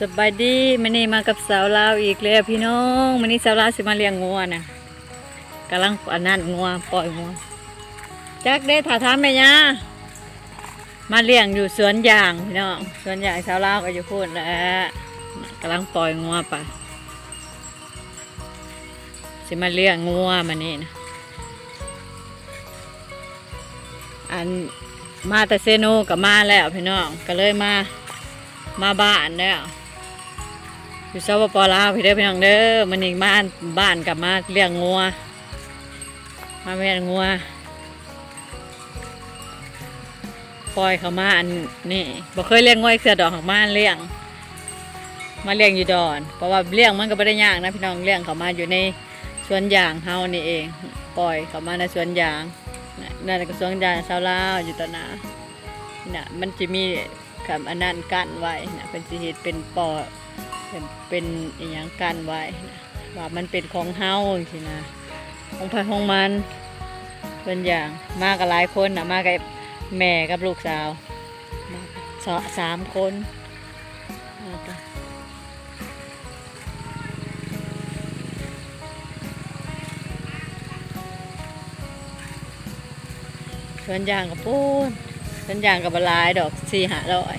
สบายดีมันนี่มากับสาวลาวอีกแล้วพี่น้องมันนี่สาวลาวสิมาเลี้ยงงัวนะกำลังอันนั้นงัวปล่อยงัวจักได้ถาถามแม่ยามาเลี้ยงอยู่สวนยางพี่น้องสวนยางสาวลาวก็อยู่พูดแล้วกำลังปล่อยงัวไปสิมาเลี้ยงงัวมันนี่นะอัน มาแต่เซโนกับมาแล้วพี่น้องก็เลยมามาบ้านแล้วอยู่สปปลาวพี่เด้อพี่น้องเด้อมันอีกบ้านบ้านกับมาเลี้ยงงัวมาแม่นงัวปล่อยเขามาอันนี่บ่เคยเลี้ยงงัวอีกเสือดอกของมาเลี้ยง มาเลี้ยงอยู่ดอน เพราะว่าเลี้ยงมันก็ไม่ได้ยากนะพี่น้องเลี้ยงเขามาอยู่ในสวนยางเฮานี่เอง ปล่อยเขามาในสวนยาง น่ะนั่นก็สวนยางชาวลาวอยู่ตอนนาน่ะมันจะมีกับอันนั้นกั้นไว้นะเป็นสิเหตุเป็นปอเป็นเป็นอย่างกั้นไว้นะว่ามันเป็นของเฮาสินะของพายของมันเป็นอย่างมากับหลายคนนะมากับแม่กับลูกสาวมาสอสามคน สวนยางกับปูนสวนยางกับบลายดอกสี่หาร้อย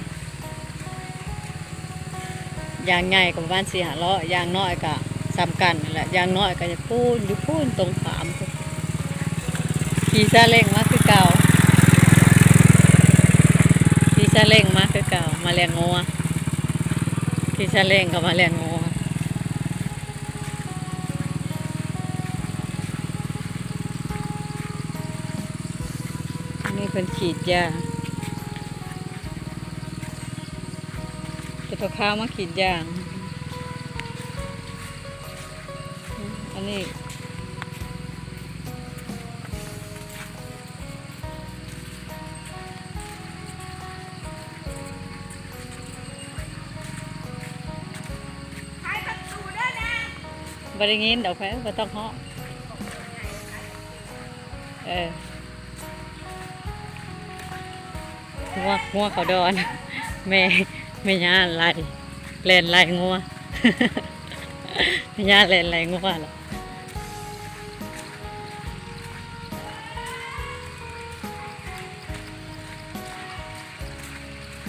ยางใหญ่กับประมาณสี่หาร้อยยางน้อยก็ซ้ำกันนั่นแหละยางน้อยก็จะพูนอยู่พูนตรงขามขี่ซาเล้งมาคือเก่าขี่ซาเล้งมาคือเก่ามาเลี้ยงงัวขี่ซาเล้งก็มาเลี้ยงงัว นนี้เป็นขีดยาจะตัวข้าวมาขีดยางอันนี้บริงินดอกแพ้บ่ต้องเหาะเออ งัวงัวเขาดอนแม่แม่ย่าไล่เล่นไล่งัวแม่ย่าเล่นไล่งัวหรอ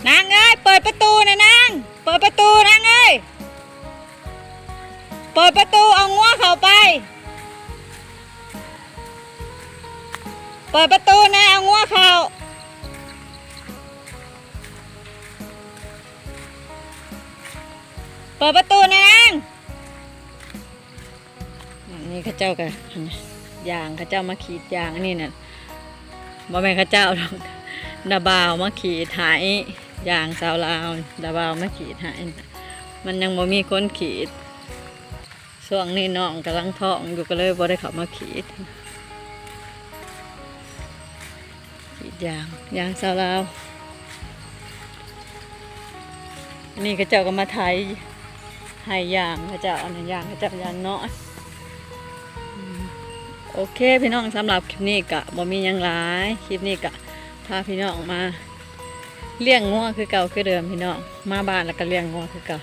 นางเอ้ยเปิดประตูนะนางเปิดประตูนางเอ้ยเปิดประตูเอางัวเข้าไปเปิดประตูนะเอางัวเข้า เปิดประตูนางนี่ข้าเจ้ากันยางข้าเจ้ามาขีดยางอันนี่น่ะบ่แม่ข้าเจ้าหรอกดาบาวมาขีดหายยางสาวลาวดาบาวมาขีดหายมันยังบ่มีคนขีดช่วงนี้น้องกำลังท้องอยู่ก็เลยบ่ได้เข้ามาขีดขีดยางยางสาวลาวนนี่ข้าเจ้าก็มาไทย ให้ยางพระเจ้าอันนั้นยางพระเจ้ายางน้อยอืมโอเคพี่น้องสำหรับคลิปนี้กะบ่มียังหลายคลิปนี้กะพาพี่น้องมาเลี้ยงงัวคือเก่าคือเดิมพี่น้องมาบ้านแล้วก็เลี้ยงงัวคือเก่า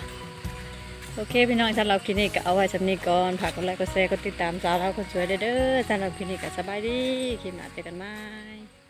โอเคพี่น้องสำหรับคลิปนี้ก็เอาไว้สำนี้ก่อนฝากกดไลค์กดแชร์กดติดตามสาวเราคนสวยเด้อสำหรับคลิปนี้ก็สบายดีคลิปหน้าเจอกันใหม่